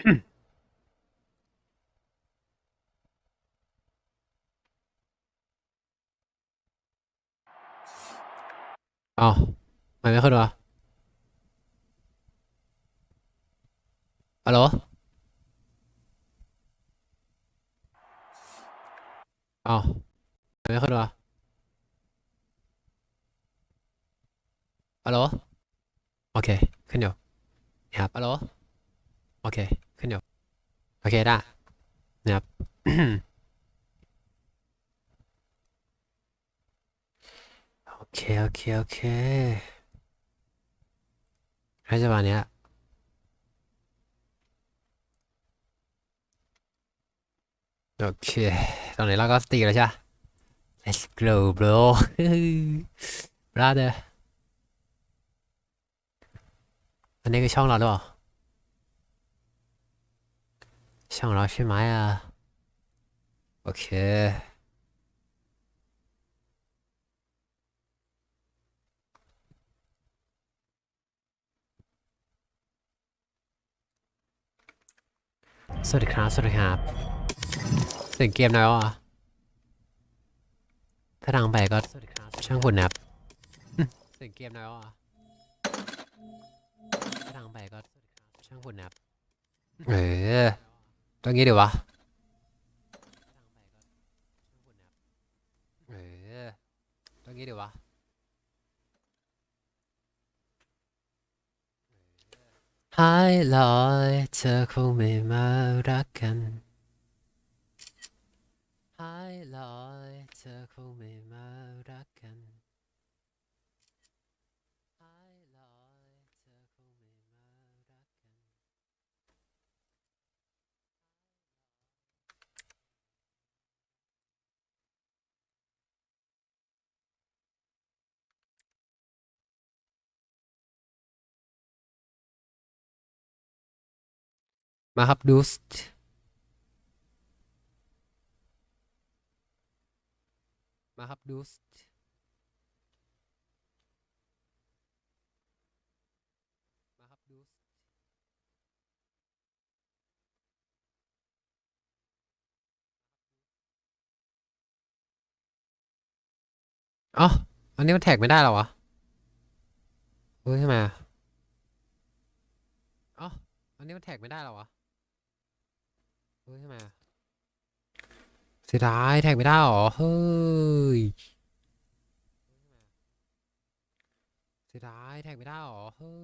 เอาไม่ไม่ขึ้นวะฮัลโหลเอาไม่ไม่ขึ้นวะฮัลโหลโอเค ขึ้นอยู่นะครับฮัลโหลโอเค โอเคได้นะครับโอเค โอเค โอเคให้จะวันเนี้ยโอเค ตอนนี้เราก็สตีแล้วใช่ let's go bro brother อันนี้คือช่องเราหรือเปล่า ช่องเราใช่ไหมอะโอเคสวัสดีครับ สวัสดีครับถึงเกมแล้วอะถ้าดังไปก็สวัสดีครับช่างคุณนะครับอืมถึงเกมแล้วอะถ้าดังไปก็สวัสดีครับช่างคุณนะครับเออ ต้องงี้ดีวะเออต้องงี้ดีวะหายลอยเธอคงไม่มารักกันหายลอยเธอคงไม่มารักกันหายลอยเธอคงไม่มารักกัน มาครับดูสมาครับดูสมาครับดูสอ๋ออันนี้มันแท็กไม่ได้เหรอวะเฮ้ยทำไมอะอ๋ออันนี้มันแท็กไม่ได้เหรอวะ ฮ้ยทำไมอะเสียดายแท็กไม่ได้หรอ เฮ้ยเสียดายแท็กไม่ได้หรอ เฮ้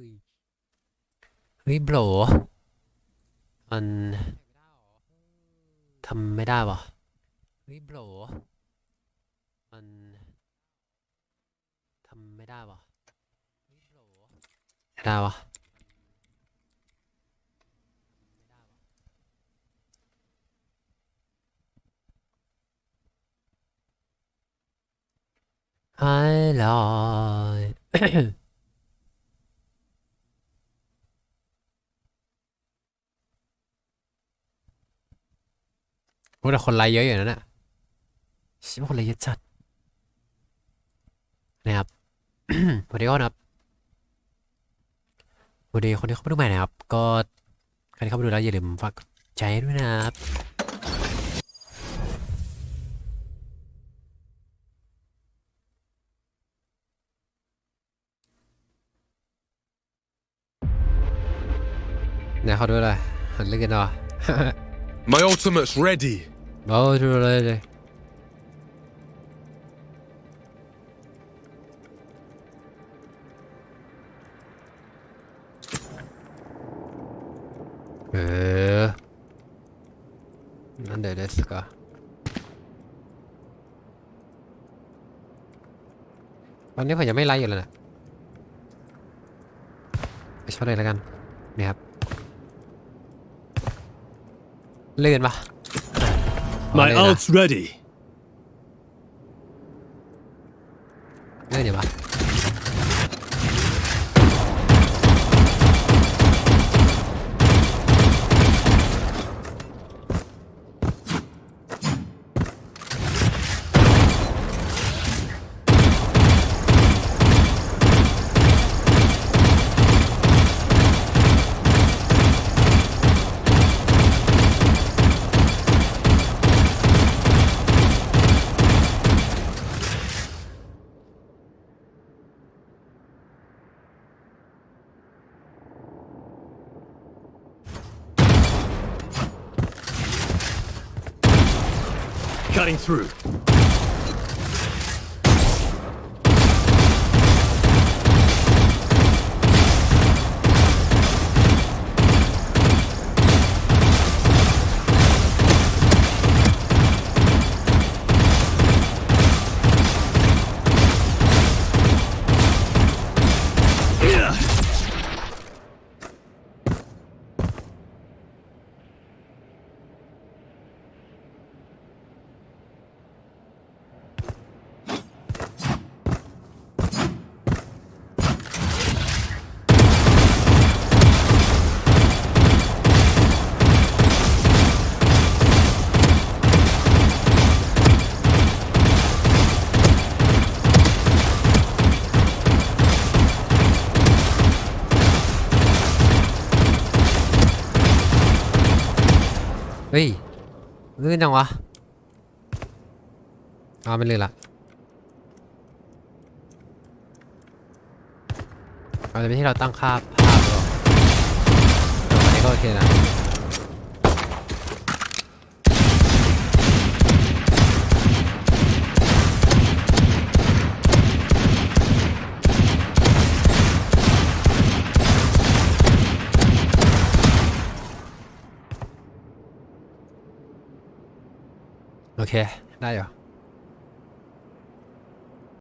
ย เฮ้ยโบรมันทำไม่ได้วะเฮ้ยโบรมันทำไม่ได้วะเฮ้ยโบรไม่ได้วะ หายลอยโอ้แต่คนไลค์เยอะอยู่นั่นน่ะชิบคนไลค์เยอะจัดนะครับสวัสดีก่อนครับสวัสดีคนที่เข้ามาดูใหม่นะครับ ก็ใครที่เข้ามาดูแล้วอย่าลืมฝากใจด้วยนะครับ เนี่ยเขาดูเลยหันเล่นกันหน่อย My ultimate's ready. เอาดูเลยเลยเออなんでですかตอนนี้ผมยังไม่ไลฟ์อยู่เลยนะไปชอบเลยแล้วกันนี่ครับ ลื่อนปะ My เอาเลยนะ ult's ready. Cutting through. เฮ้ยลื่นจังวะเอาไม่ลื่นละเอาจะไปที่เราตั้งค่าภาพหรออันนี้ก็โอเคนะ โอเคได้อยู่